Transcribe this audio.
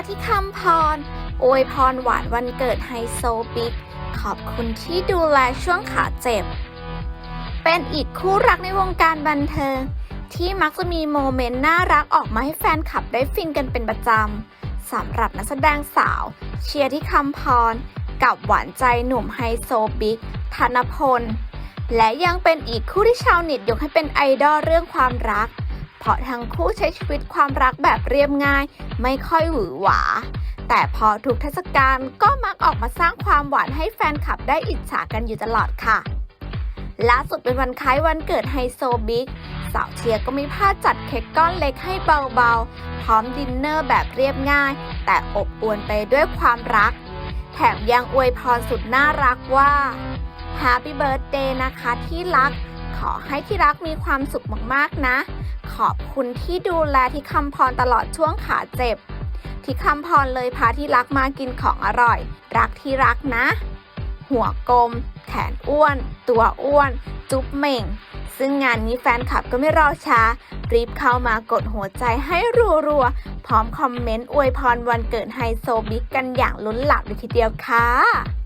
พร อวยพรหวานวันเกิดไฮโซบิ๊ก ขอบคุณที่ดูแลช่วงขาเจ็บ เป็นอีกคู่รักในวงการบันเทิง ที่มักจะมีโมเมนต์น่ารักออกมาให้แฟนคลับได้ฟินกันเป็นประจำ สำหรับนักแสดงสาว เชียร์ที่คำพร กับหวานใจหนุ่มไฮโซบิ๊กธนพล และยังเป็นอีกคู่ที่ชาวเน็ตยกให้เป็นไอดอลเรื่องความรัก เพราะทั้งคู่ใช้ชีวิตความรักแบบเรียบง่าย ไม่ค่อยหวือหวา แต่พอถูกเทศกาลก็มักออกมาสร้างความหวานให้แฟนคลับได้อิจฉากันอยู่ตลอดค่ะล่าสุดเป็นวันคล้ายวันเกิดไฮโซบิ๊กสาวเชียร์ก็มีผ้าจัดเค้กก้อนเล็กให้เบาๆ พร้อมดินเนอร์แบบเรียบง่าย แต่อบอวลไปด้วยความรัก แถมยังอวยพรสุดน่ารักว่า Happy Birthday นะคะที่รัก ขอให้ที่รักมีความสุขมากๆนะ ขอบคุณที่ดูแลที่คำพรตลอดช่วงขาเจ็บ ที่คำพรเลยพาที่รักมากินของอร่อย รักที่รักนะ หัวกลม แขนอ้วน ตัวอ้วน จุ๊บเหม่ง ซึ่งงานนี้แฟนคลับก็ไม่รอช้า รีบเข้ามากดหัวใจให้รัวๆ พร้อมคอมเมนต์อวยพรวันเกิดไฮโซบิ๊กกันอย่างลุ้นหลามเลยทีเดียวค่ะ